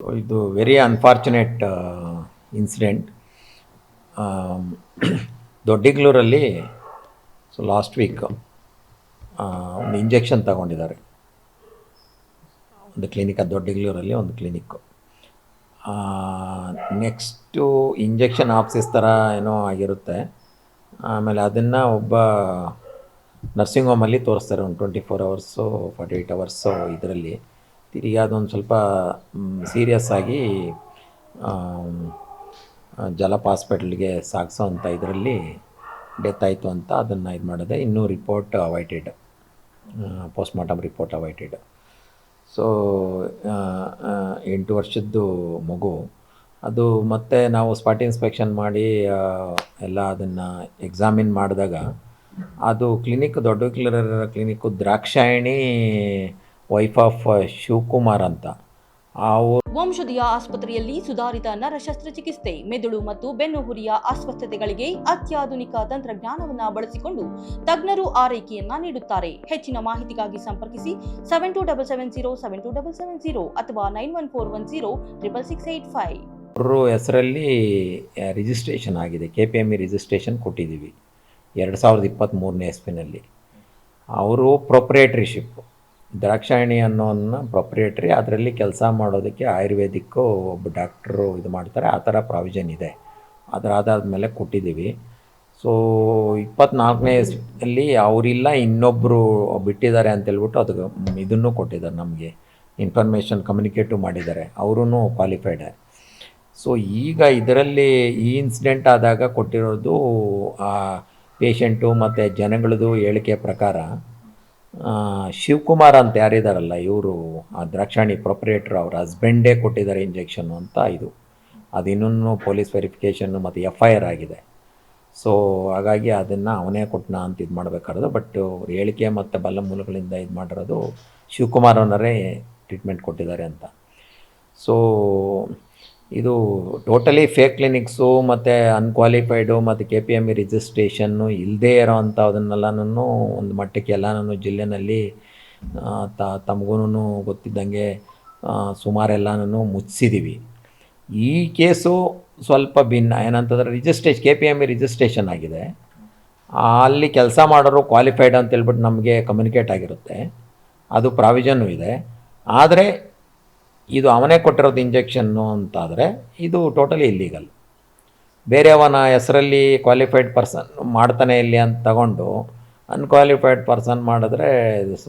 ಇದು very unfortunate incident ದೊಡ್ಡಿಗ್ಲೂರಲ್ಲಿ so last week ಒಂದು ಇಂಜೆಕ್ಷನ್ ತಗೊಂಡಿದ್ದಾರೆ. ಒಂದು ಕ್ಲಿನಿಕ್ ಅದು ದೊಡ್ಡಿಗ್ಲೂರಲ್ಲಿ ಒಂದು ಕ್ಲಿನಿಕ್ಕು ನೆಕ್ಸ್ಟು ಇಂಜೆಕ್ಷನ್ ಆಪ್ಸಿಸ್ ಥರ ಏನೋ ಆಗಿರುತ್ತೆ. ಆಮೇಲೆ ಅದನ್ನು ಒಬ್ಬ ನರ್ಸಿಂಗ್ ಹೋಮಲ್ಲಿ ತೋರಿಸ್ತಾರೆ, ಒಂದು twenty four hours forty eight hours ಇದರಲ್ಲಿ. ತಿರುಗಿ ಅದೊಂದು ಸ್ವಲ್ಪ ಸೀರಿಯಸ್ ಆಗಿ ಜಲಪ್ ಹಾಸ್ಪಿಟ್ಲಿಗೆ ಸಾಗಿಸೋ ಅಂಥ ಇದರಲ್ಲಿ ಡೆತ್ ಆಯಿತು ಅಂತ ಅದನ್ನು ಇದು ಮಾಡಿದೆ. ಇನ್ನೂ report awaited postmortem report awaited so ಎಂಟು ವರ್ಷದ್ದು ಮಗು. ಅದು ಮತ್ತೆ ನಾವು ಸ್ಪಾಟ್ ಇನ್ಸ್ಪೆಕ್ಷನ್ ಮಾಡಿ ಎಲ್ಲ ಅದನ್ನು ಎಕ್ಸಾಮಿನ್ ಮಾಡಿದಾಗ ಅದು ಕ್ಲಿನಿಕ್, ದೊಡ್ಡ clinic Dakshayani wife of Shivakumar ಅಂತ. ಅವರು ವಂಶದಿಯ ಆಸ್ಪತ್ರೆಯಲ್ಲಿ ಸುಧಾರಿತ ನರ ಶಸ್ತ್ರಚಿಕಿತ್ಸೆ ಮೆದುಳು ಮತ್ತು ಬೆನ್ನುಹುರಿಯ ಅಸ್ವಸ್ಥತೆಗಳಿಗೆ ಅತ್ಯಾಧುನಿಕ ತಂತ್ರಜ್ಞಾನವನ್ನು ಬಳಸಿಕೊಂಡು ತಜ್ಞರು ಆರೈಕೆಯನ್ನ ನೀಡುತ್ತಾರೆ. ಹೆಚ್ಚಿನ ಮಾಹಿತಿಗಾಗಿ ಸಂಪರ್ಕಿಸಿ seven two double seven zero seven two double seven zero ಅಥವಾ nine one four one zero triple six eight five ಅವರ ಹೆಸರಲ್ಲಿ ರಿಜಿಸ್ಟ್ರೇಷನ್ ಆಗಿದೆ. K P M E registration ಕೊಟ್ಟಿದ್ದೀವಿ. ಎರಡು ಸಾವಿರದ ಇಪ್ಪತ್ತ್ಮೂರನೇ ಎಸ್ಪಿನಲ್ಲಿ ಅವರು ಪ್ರೊಪ್ರಿಯೇಟ್ರಿಶಿಪ್ ದ್ರಾಕ್ಷಾಯಣಿ ಅನ್ನೋನ್ನ ಪ್ರೊಪ್ರೇಟ್ರಿ ಅದರಲ್ಲಿ ಕೆಲಸ ಮಾಡೋದಕ್ಕೆ ಆಯುರ್ವೇದಿಕ್ಕು ಒಬ್ಬ ಡಾಕ್ಟ್ರು ಇದು ಮಾಡ್ತಾರೆ. ಆ ಥರ ಪ್ರಾವಿಷನ್ ಇದೆ. ಅದರ ಆಧಾರದ ಮೇಲೆ ಕೊಟ್ಟಿದ್ದೀವಿ. ಸೊ ಇಪ್ಪತ್ನಾಲ್ಕನೇ ಅಲ್ಲಿ ಅವರಿಲ್ಲ ಇನ್ನೊಬ್ಬರು ಬಿಟ್ಟಿದ್ದಾರೆ ಅಂತೇಳ್ಬಿಟ್ಟು ಅದು ಇದನ್ನು ಕೊಟ್ಟಿದ್ದಾರೆ ನಮಗೆ. ಇನ್ಫಾರ್ಮೇಷನ್ ಕಮ್ಯುನಿಕೇಟು ಮಾಡಿದ್ದಾರೆ. ಅವರೂ ಕ್ವಾಲಿಫೈಡ್ ಸೊ ಈಗ ಇದರಲ್ಲಿ ಈ ಇನ್ಸಿಡೆಂಟ್ ಆದಾಗ ಕೊಟ್ಟಿರೋದು ಆ ಪೇಷಂಟು ಮತ್ತು ಜನಗಳದು ಹೇಳಿಕೆ ಪ್ರಕಾರ ಶಿವಕುಮಾರ್ ಅಂತ ಯಾರಿದಾರಲ್ಲ, ಇವರು, ಆ ದ್ರಾಕ್ಷಾಣಿ ಪ್ರೊಪ್ರೇಟ್ರ್ ಅವ್ರ ಹಸ್ಬೆಂಡೇ ಕೊಟ್ಟಿದ್ದಾರೆ ಇಂಜೆಕ್ಷನ್ನು ಅಂತ ಇದು. ಅದು ಇನ್ನೂ ಪೊಲೀಸ್ ವೆರಿಫಿಕೇಷನ್ನು ಮತ್ತು ಎಫ್ ಐ ಆರ್ ಆಗಿದೆ. ಸೊ ಹಾಗಾಗಿ ಅದನ್ನು ಅವನೇ ಕೊಟ್ಟನ ಅಂತ ಇದು ಮಾಡಬೇಕಾದ್ರೆ ಬಟ್ ಅವ್ರ ಹೇಳಿಕೆ ಮತ್ತು ಬಲ್ಲ ಮೂಲಗಳಿಂದ ಇದು ಮಾಡಿರೋದು ಶಿವಕುಮಾರ್ ಅವನರೇ ಟ್ರೀಟ್ಮೆಂಟ್ ಕೊಟ್ಟಿದ್ದಾರೆ ಅಂತ. ಸೊ ಇದು ಟೋಟಲಿ ಫೇಕ್ ಕ್ಲಿನಿಕ್ಸು ಮತ್ತು ಅನ್ಕ್ವಾಲಿಫೈಡು ಮತ್ತು K P M E registration ಇಲ್ಲದೇ ಇರೋ ಒಂದು ಮಟ್ಟಕ್ಕೆ ಎಲ್ಲನೂ ತ ತಮಗೂ ಗೊತ್ತಿದ್ದಂಗೆ ಸುಮಾರೆಲ್ಲನೂ ಮುಚ್ಚಿಸಿದ್ದೀವಿ ಈ ಕೇಸು ಸ್ವಲ್ಪ ಭಿನ್ನ, ಏನಂತಂದರೆ registration K P M E registration ಆಗಿದೆ. ಅಲ್ಲಿ ಕೆಲಸ ಮಾಡೋರು ಕ್ವಾಲಿಫೈಡ್ ಅಂತೇಳ್ಬಿಟ್ಟು ನಮಗೆ ಕಮ್ಯುನಿಕೇಟ್ ಆಗಿರುತ್ತೆ. ಅದು ಪ್ರಾವಿಷನ್ನು ಇದೆ. ಆದರೆ ಇದು ಅವನೇ ಕೊಟ್ಟಿರೋದು ಇಂಜೆಕ್ಷನ್ನು ಅಂತಾದರೆ ಇದು ಟೋಟಲಿ ಇಲ್ಲೀಗಲ್ ಬೇರೆಯವನ ಹೆಸರಲ್ಲಿ ಕ್ವಾಲಿಫೈಡ್ ಪರ್ಸನ್ ಮಾಡ್ತಾನೆ ಇಲ್ಲಿ ಅಂತ ತಗೊಂಡು ಅನ್ಕ್ವಾಲಿಫೈಡ್ ಪರ್ಸನ್ ಮಾಡಿದ್ರೆ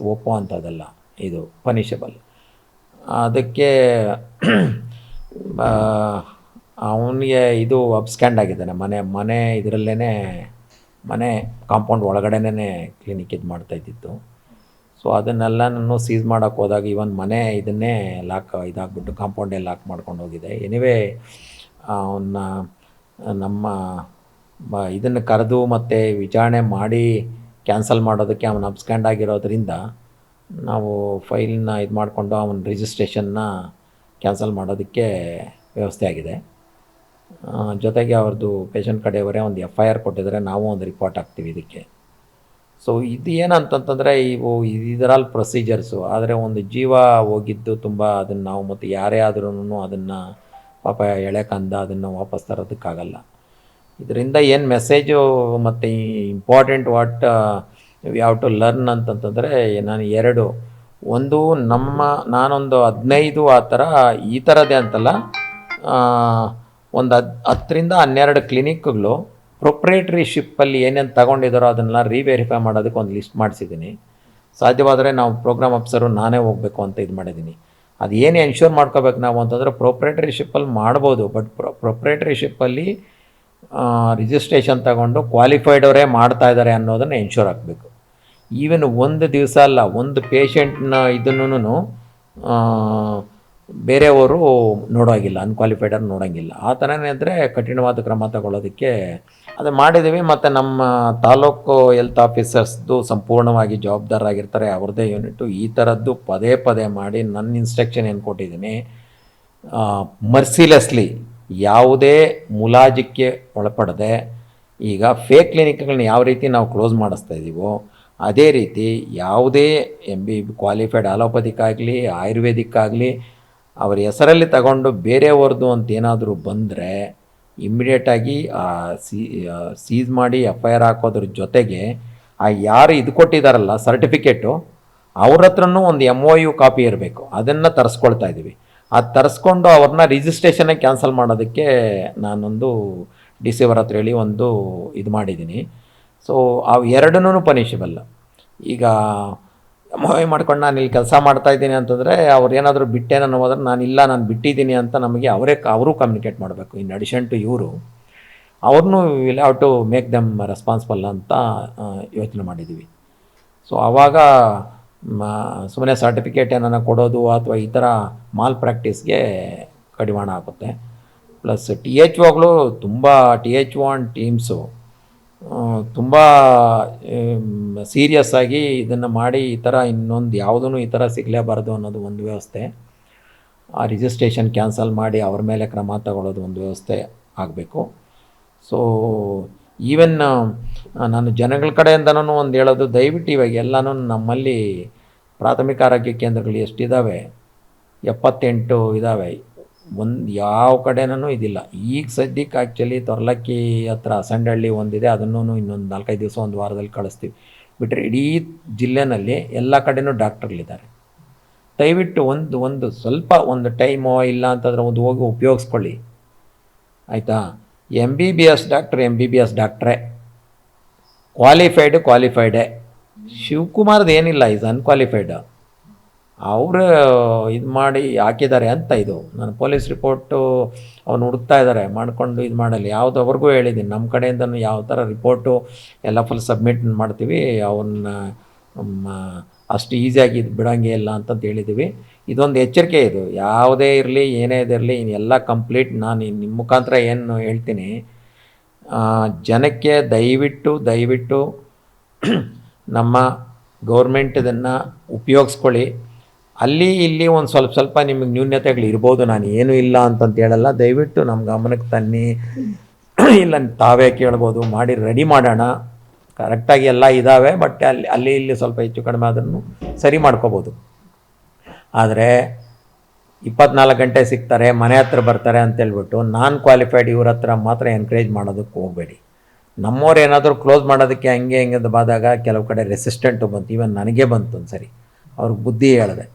ಒಪ್ಪೋ ಅಂಥದ್ದಲ್ಲ ಇದು ಪನಿಷಬಲ್ ಅದಕ್ಕೆ ಅವನಿಗೆ ಇದು ಅಬ್ಸ್ಕ್ಯಾಂಡ್ ಆಗಿದ್ದಾನೆ. ಮನೆ ಮನೆ ಇದರಲ್ಲೇ ಮನೆ ಕಾಂಪೌಂಡ್ ಒಳಗಡೆನೇ ಕ್ಲಿನಿಕ್ ಇದು ಮಾಡ್ತಾ ಇದ್ದಿತ್ತು ಅದನ್ನೆಲ್ಲ ನಾನು ಸೀಸ್ ಮಾಡೋಕ್ಕೆ ಹೋದಾಗ ಇವನ್ ಮನೆ ಇದನ್ನೇ ಲಾಕ್ ಇದಾಗ್ಬಿಟ್ಟು ಕಾಂಪೌಂಡೇ ಲಾಕ್ ಮಾಡ್ಕೊಂಡು ಹೋಗಿದೆ. ಎನಿವೇ ಅವನ್ನ ನಮ್ಮ ಇದನ್ನು ಕರೆದು ಮತ್ತು ವಿಚಾರಣೆ ಮಾಡಿ ಕ್ಯಾನ್ಸಲ್ ಮಾಡೋದಕ್ಕೆ ಅವನು ಅಬ್ಸ್ಕ್ಯಾಂಡ್ ಆಗಿರೋದ್ರಿಂದ ನಾವು ಫೈಲನ್ನ ಇದು ಮಾಡಿಕೊಂಡು ಅವನ ರಿಜಿಸ್ಟ್ರೇಷನ್ನ ಕ್ಯಾನ್ಸಲ್ ಮಾಡೋದಕ್ಕೆ ವ್ಯವಸ್ಥೆ ಆಗಿದೆ. ಜೊತೆಗೆ ಅವ್ರದ್ದು ಪೇಷಂಟ್ ಕಡೆಯವರೇ ಒಂದು ಎಫ್ ಐ ಆರ್ ಕೊಟ್ಟಿದ್ದಾರೆ. ನಾವು ಒಂದು ರಿಪೋರ್ಟ್ ಹಾಕ್ತೀವಿ ಇದಕ್ಕೆ. ಸೊ ಇದು ಏನಂತಂತಂದರೆ, ಇವು ಇದರಲ್ಲಿ ಪ್ರೊಸೀಜರ್ಸು ಆದರೆ ಒಂದು ಜೀವ ಹೋಗಿದ್ದು ತುಂಬ ಅದನ್ನು ನಾವು ಮತ್ತು ಯಾರೇ ಆದ್ರೂ ಅದನ್ನು ಪಾಪ ಎಳೆ ಕಂದ ಅದನ್ನು ವಾಪಸ್ ತರೋದಕ್ಕಾಗಲ್ಲ. ಇದರಿಂದ ಏನು ಮೆಸೇಜು ಮತ್ತು ಇಂಪಾರ್ಟೆಂಟ್ ವಾಟ್ ಯಾವ ಟು ಲರ್ನ್ ಅಂತಂತಂದರೆ, ನಾನು ಎರಡು. ಒಂದು, ನಮ್ಮ, ನಾನೊಂದು ಹದಿನೈದು ಆ ಥರ ಈ ಥರದೇ ಅಂತಲ್ಲ ಒಂದು ಹತ್ತರಿಂದ ಹನ್ನೆರಡು ಕ್ಲಿನಿಕ್ಗಳು ಪ್ರೊಪ್ರೇಟ್ರಿಶಿಪ್ಪಲ್ಲಿ ಏನೇನು ತಗೊಂಡಿದ್ದಾರೋ ಅದನ್ನೆಲ್ಲ ರೀವೆರಿಫೈ ಮಾಡೋದಕ್ಕೆ ಒಂದು ಲಿಸ್ಟ್ ಮಾಡಿಸಿದ್ದೀನಿ. ಸಾಧ್ಯವಾದರೆ ನಾವು ಪ್ರೋಗ್ರಾಮ್ ಅಫ್ಸರು ನಾನೇ ಹೋಗಬೇಕು ಅಂತ ಇದು ಮಾಡಿದ್ದೀನಿ. ಅದು ಏನು ಎನ್ಶೂರ್ ಮಾಡ್ಕೋಬೇಕು ನಾವು ಅಂತಂದರೆ ಪ್ರೊಪ್ರೇಟ್ರಿಶಿಪ್ಪಲ್ಲಿ ಮಾಡ್ಬೋದು ಬಟ್ ಪ್ರೊ ಪ್ರೊಪ್ರೇಟ್ರಿಶಿಪ್ಪಲ್ಲಿ ರಿಜಿಸ್ಟ್ರೇಷನ್ ತಗೊಂಡು ಕ್ವಾಲಿಫೈಡ್ ಅವರೇ ಮಾಡ್ತಾ ಇದ್ದಾರೆ ಅನ್ನೋದನ್ನು ಎನ್ಶೂರ್ ಆಗಬೇಕು ಈವನ್ ಒಂದು ದಿವಸ ಅಲ್ಲ, ಒಂದು ಪೇಷಂಟ್ನ ಇದನ್ನು ಬೇರೆಯವರು ನೋಡೋಂಗಿಲ್ಲ ಅನ್ನು ನೋಡೋಂಗಿಲ್ಲ. ಆ ಥರನೇ ಅಂದರೆ ಕಠಿಣವಾದ ಕ್ರಮ ತಗೊಳ್ಳೋದಕ್ಕೆ ಅದು ಮಾಡಿದ್ದೀವಿ. ಮತ್ತು ನಮ್ಮ ತಾಲೂಕು ಹೆಲ್ತ್ ಆಫೀಸರ್ಸ್ದು ಸಂಪೂರ್ಣವಾಗಿ ಜವಾಬ್ದಾರಾಗಿರ್ತಾರೆ. ಅವ್ರದ್ದೇ ಯೂನಿಟು ಈ ಥರದ್ದು ಪದೇ ಪದೇ ಮಾಡಿ ನನ್ನ ಇನ್ಸ್ಟ್ರಕ್ಷನ್ ಏನು ಕೊಟ್ಟಿದ್ದೀನಿ ಮರ್ಸಿಲೆಸ್ಲಿ ಯಾವುದೇ ಮುಲಾಜಿಕ್ಕೆ ಒಳಪಡದೆ ಈಗ ಫೇಕ್ ಕ್ಲಿನಿಕ್ಗಳನ್ನ ಯಾವ ರೀತಿ ನಾವು ಕ್ಲೋಸ್ ಮಾಡಿಸ್ತಾ ಇದ್ದೀವೋ ಅದೇ ರೀತಿ ಯಾವುದೇ ಎಂ ಬಿ ಕ್ವಾಲಿಫೈಡ್ ಆಲೋಪತಿಕ್ ಆಗಲಿ, ಆಯುರ್ವೇದಿಕ್ ಆಗಲಿ ಅವ್ರ ಹೆಸರಲ್ಲಿ ತಗೊಂಡು ಬೇರೆಯವ್ರದ್ದು ಅಂತ ಏನಾದರೂ ಬಂದರೆ ಇಮ್ಮಿಡಿಯೇಟಾಗಿ ಸೀಸ್ ಮಾಡಿ ಎಫ್ ಐ ಆರ್ ಹಾಕೋದ್ರ ಜೊತೆಗೆ ಆ ಯಾರು ಇದು ಕೊಟ್ಟಿದ್ದಾರಲ್ಲ ಸರ್ಟಿಫಿಕೇಟು ಅವ್ರ ಹತ್ರನೂ ಒಂದು ಎಂ ಒ ಯು ಕಾಪಿ ಇರಬೇಕು. ಅದನ್ನು ತರಿಸ್ಕೊಳ್ತಾ ಇದ್ದೀವಿ ಅದು ತರಿಸ್ಕೊಂಡು ಅವ್ರನ್ನ ರಿಜಿಸ್ಟ್ರೇಷನ್ನೇ ಕ್ಯಾನ್ಸಲ್ ಮಾಡೋದಕ್ಕೆ ನಾನೊಂದು ಡಿ ಸಿ ಅವ್ರ ಹತ್ರ ಹೇಳಿ ಒಂದು ಇದು ಮಾಡಿದ್ದೀನಿ. ಸೊ ಅವು ಎರಡನ್ನೂ ಪನಿಷಬಲ್ ಈಗ ಒ ಮಾಡ್ಕೊಂಡು ನಾನು ಇಲ್ಲಿ ಕೆಲಸ ಮಾಡ್ತಾ ಇದ್ದೀನಿ ಅಂತಂದರೆ ಅವ್ರು ಏನಾದರೂ ಬಿಟ್ಟೆ ನಾನು ನಾನು ಇಲ್ಲ, ನಾನು ಬಿಟ್ಟಿದ್ದೀನಿ ಅಂತ ನಮಗೆ ಅವರೇ ಅವರು ಕಮ್ಯುನಿಕೇಟ್ ಮಾಡಬೇಕು. ಇನ್ ಅಡಿಷನ್ ಟು ಇವರು ಅವ್ರನ್ನೂ will have to make them responsible ಅಂತ ಯೋಚನೆ ಮಾಡಿದ್ದೀವಿ ಸೊ ಆವಾಗ ಸುಮ್ಮನೆ ಸರ್ಟಿಫಿಕೇಟ್ ಏನಾರ ಕೊಡೋದು ಅಥವಾ ಈ ಥರ ಮಾಲ್ ಪ್ರಾಕ್ಟೀಸ್ಗೆ ಕಡಿವಾಣ ಆಗುತ್ತೆ. ಪ್ಲಸ್ ಟಿ ಎಚ್ ಒಗಳು ತುಂಬ ಟಿ ಎಚ್ ಒನ್ ಟೀಮ್ಸು ತುಂಬ ಸೀರಿಯಸ್ ಆಗಿ ಇದನ್ನು ಮಾಡಿ ಈ ಥರ ಇನ್ನೊಂದು ಯಾವುದೂ ಈ ಥರ ಸಿಗಲೇಬಾರ್ದು ಅನ್ನೋದು ಒಂದು ವ್ಯವಸ್ಥೆ. ಆ ರಿಜಿಸ್ಟ್ರೇಷನ್ ಕ್ಯಾನ್ಸಲ್ ಮಾಡಿ ಅವ್ರ ಮೇಲೆ ಕ್ರಮ ತಗೊಳ್ಳೋದು ಒಂದು ವ್ಯವಸ್ಥೆ ಆಗಬೇಕು. ಸೊ ಈವನ್ ನಾನು ಜನಗಳ ಕಡೆಯಿಂದನೂ ಒಂದು ಹೇಳೋದು, ದಯವಿಟ್ಟು ಇವಾಗ ಎಲ್ಲನೂ ನಮ್ಮಲ್ಲಿ ಪ್ರಾಥಮಿಕ ಆರೋಗ್ಯ ಕೇಂದ್ರಗಳು ಎಷ್ಟಿದ್ದಾವೆ ಎಪ್ಪತ್ತೆಂಟು ಇದ್ದಾವೆ ಒಂದು ಯಾವ ಕಡೆನೂ ಇದಿಲ್ಲ. ಈಗ ಸದ್ಯಕ್ಕೆ ಆ್ಯಕ್ಚುಲಿ ತೊರ್ಲಕ್ಕಿ ಹತ್ರ ಅಸಂಡಳ್ಳಿ ಒಂದಿದೆ ಅದನ್ನು ಇನ್ನೊಂದು ನಾಲ್ಕೈದು ದಿವಸ, ಒಂದು ವಾರದಲ್ಲಿ ಕಳಿಸ್ತೀವಿ. ಬಿಟ್ಟರೆ ಇಡೀ ಜಿಲ್ಲೆನಲ್ಲಿ ಎಲ್ಲ ಕಡೆನೂ ಡಾಕ್ಟರ್ಗಳಿದ್ದಾರೆ ದಯವಿಟ್ಟು ಒಂದು ಒಂದು ಸ್ವಲ್ಪ ಒಂದು ಟೈಮೋ ಇಲ್ಲ ಅಂತಂದ್ರೆ ಒಂದು ಹೋಗಿ ಉಪಯೋಗಿಸ್ಕೊಳ್ಳಿ. ಆಯಿತಾ? M B B S doctor M B B S ಡಾಕ್ಟ್ರೇ ಕ್ವಾಲಿಫೈಡ್ ಕ್ವಾಲಿಫೈಡೇ ಶಿವಕುಮಾರ್ದು ಏನಿಲ್ಲ, ಈಸ್ ಅನ್ಕ್ವಾಲಿಫೈಡ್. ಅವರು ಇದು ಮಾಡಿ ಹಾಕಿದ್ದಾರೆ ಅಂತ ಇದು. ನಾನು ಪೊಲೀಸ್ ರಿಪೋರ್ಟು ಅವ್ನು ಹುಡುಕ್ತಾ ಇದ್ದಾರೆ ಮಾಡಿಕೊಂಡು ಇದು ಮಾಡಲಿ. ಯಾವುದು ಅವ್ರಿಗೂ ಹೇಳಿದ್ದೀನಿ ನಮ್ಮ ಕಡೆಯಿಂದನೂ ಯಾವ ಥರ ರಿಪೋರ್ಟು ಎಲ್ಲ ಫುಲ್ ಸಬ್ಮಿಟ್ ಮಾಡ್ತೀವಿ ಅವನ್ನ ಅಷ್ಟು ಈಸಿಯಾಗಿ ಇದು ಬಿಡೋಂಗೆ ಇಲ್ಲ ಅಂತಂತ ಹೇಳಿದ್ದೀವಿ ಇದೊಂದು ಎಚ್ಚರಿಕೆ ಇದು. ಯಾವುದೇ ಇರಲಿ, ಏನೇ ಇದಿರಲಿ ಎಲ್ಲ ಕಂಪ್ಲೀಟ್ ನಾನು ನಿಮ್ಮ ಮುಖಾಂತರ ಏನು ಹೇಳ್ತೀನಿ ಜನಕ್ಕೆ ದಯವಿಟ್ಟು ದಯವಿಟ್ಟು ನಮ್ಮ ಗೌರ್ಮೆಂಟ್ ಇದನ್ನು ಉಪಯೋಗಿಸ್ಕೊಳ್ಳಿ. ಅಲ್ಲಿ ಇಲ್ಲಿ ಒಂದು ಸ್ವಲ್ಪ ಸ್ವಲ್ಪ ನಿಮಗೆ ನ್ಯೂನ್ಯತೆಗಳು ಇರ್ಬೋದು, ನಾನು ಏನೂ ಇಲ್ಲ ಅಂತಂತ ಹೇಳಲ್ಲ. ದಯವಿಟ್ಟು ನಮ್ಮ ಗಮನಕ್ಕೆ ತನ್ನಿ. ಇಲ್ಲ, ತಾವೇ ಕೇಳ್ಬೋದು, ಮಾಡಿ ರೆಡಿ ಮಾಡೋಣ. ಕರೆಕ್ಟಾಗಿ ಎಲ್ಲ ಇದ್ದಾವೆ ಬಟ್ ಅಲ್ಲಿ ಅಲ್ಲಿ ಇಲ್ಲಿ ಸ್ವಲ್ಪ ಹೆಚ್ಚು ಕಡಿಮೆ ಅದನ್ನು ಸರಿ ಮಾಡ್ಕೋಬೋದು. ಆದರೆ ಇಪ್ಪತ್ನಾಲ್ಕು ಗಂಟೆ ಸಿಗ್ತಾರೆ, ಮನೆ ಹತ್ರ ಬರ್ತಾರೆ ಅಂತೇಳ್ಬಿಟ್ಟು ನಾನ್ ಕ್ವಾಲಿಫೈಡ್ ಇವ್ರ ಹತ್ರ ಮಾತ್ರ ಎನ್ಕರೇಜ್ ಮಾಡೋದಕ್ಕೆ ಹೋಗಬೇಡಿ. ನಮ್ಮವ್ರು ಏನಾದರೂ ಕ್ಲೋಸ್ ಮಾಡೋದಕ್ಕೆ ಹಂಗೆ ಹಿಂಗೆ ಬಾದಾಗ ಕೆಲವು ಕಡೆ ರೆಸಿಸ್ಟೆಂಟು ಬಂತು. ಇವನ್ ನನಗೆ ಬಂತು ಒಂದು ಸರಿ ಅವ್ರಿಗೆ ಬುದ್ಧಿ ಹೇಳಿದೆ.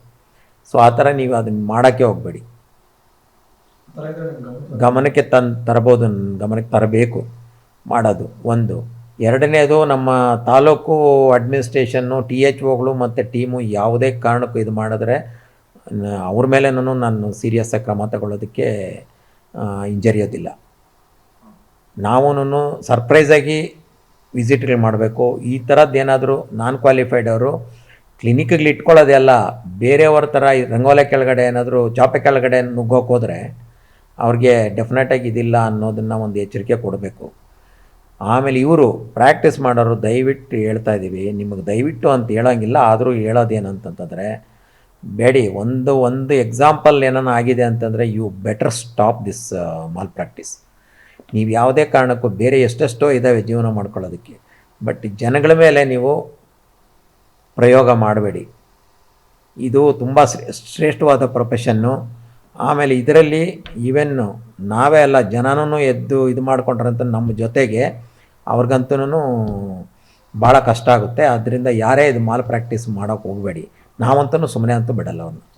ಸೊ ಆ ಥರ ನೀವು ಅದನ್ನು ಮಾಡೋಕ್ಕೆ ಹೋಗಬೇಡಿ. ಗಮನಕ್ಕೆ ತನ್ ತರಬೋದು, ಗಮನಕ್ಕೆ ತರಬೇಕು ಮಾಡೋದು ಒಂದು. ಎರಡನೇದು, ನಮ್ಮ ತಾಲೂಕು ಅಡ್ಮಿನಿಸ್ಟ್ರೇಷನ್ನು, ಟಿ ಎಚ್ ಒಗಳು ಮತ್ತು ಟೀಮು ಯಾವುದೇ ಕಾರಣಕ್ಕೂ ಇದು ಮಾಡಿದ್ರೆ ಅವ್ರ ಮೇಲೆ ನಾನು ಸೀರಿಯಸ್ಸಾಗಿ ಕ್ರಮ ತಗೊಳ್ಳೋದಕ್ಕೆ ಹಿಂಜರಿಯೋದಿಲ್ಲ. ನಾವೂ ಸರ್ಪ್ರೈಸಾಗಿ ವಿಸಿಟ್ಗಳು ಮಾಡಬೇಕು. ಈ ಥರದ್ದು ಏನಾದರೂ ನಾನ್ ಕ್ವಾಲಿಫೈಡ್ ಅವರು ಕ್ಲಿನಿಕ್ಗಳು ಇಟ್ಕೊಳ್ಳೋದೇ ಅಲ್ಲ ಬೇರೆಯವ್ರ ಥರ ರಂಗೋಲೆ ಕೆಳಗಡೆ ಏನಾದರೂ ಚಾಪೆ ಕೆಳಗಡೆ ನುಗ್ಗೋಕೆ ಹೋದರೆ ಅವ್ರಿಗೆ ಡೆಫಿನೆಟಾಗಿ ಇದಿಲ್ಲ ಅನ್ನೋದನ್ನು ಒಂದು ಎಚ್ಚರಿಕೆ ಕೊಡಬೇಕು. ಆಮೇಲೆ ಇವರು ಪ್ರಾಕ್ಟೀಸ್ ಮಾಡೋರು ದಯವಿಟ್ಟು ಹೇಳ್ತಾ ಇದ್ದೀವಿ ನಿಮಗೆ ದಯವಿಟ್ಟು ಅಂತ ಹೇಳೋಂಗಿಲ್ಲ, ಆದರೂ ಹೇಳೋದೇನಂತಂತಂದರೆ, ಬೇಡಿ, ಒಂದು ಒಂದು ಎಕ್ಸಾಂಪಲ್ ಏನಾನ ಆಗಿದೆ ಅಂತಂದರೆ you better stop this malpractice ನೀವು ಯಾವುದೇ ಕಾರಣಕ್ಕೂ ಬೇರೆ ಎಷ್ಟೆಷ್ಟೋ ಇದ್ದಾವೆ ಜೀವನ ಮಾಡ್ಕೊಳ್ಳೋದಕ್ಕೆ. ಬಟ್ ಜನಗಳ ಮೇಲೆ ನೀವು ಪ್ರಯೋಗ ಮಾಡಬೇಡಿ. ಇದು ತುಂಬ ಶ್ರೇ- ಶ್ರೇಷ್ಠವಾದ ಪ್ರೊಫೆಷನ್ನು ಆಮೇಲೆ ಇದರಲ್ಲಿ ಇವೆನ್ನು ನಾವೇ ಅಲ್ಲ, ಜನನೂ ಎದ್ದು ಇದು ಮಾಡ್ಕೊಂಡ್ರಂತ ನಮ್ಮ ಜೊತೆಗೆ ಅವ್ರಿಗಂತೂ ಭಾಳ ಕಷ್ಟ ಆಗುತ್ತೆ. ಆದ್ದರಿಂದ ಯಾರೇ ಇದು ಮಾಲ್ ಪ್ರಾಕ್ಟೀಸ್ ಮಾಡೋಕ್ಕೆ ಹೋಗಬೇಡಿ. ನಾವಂತೂ ಸುಮ್ಮನೆ ಅಂತೂ ಬಿಡಲ್ಲ ಅವ್ರನ್ನ.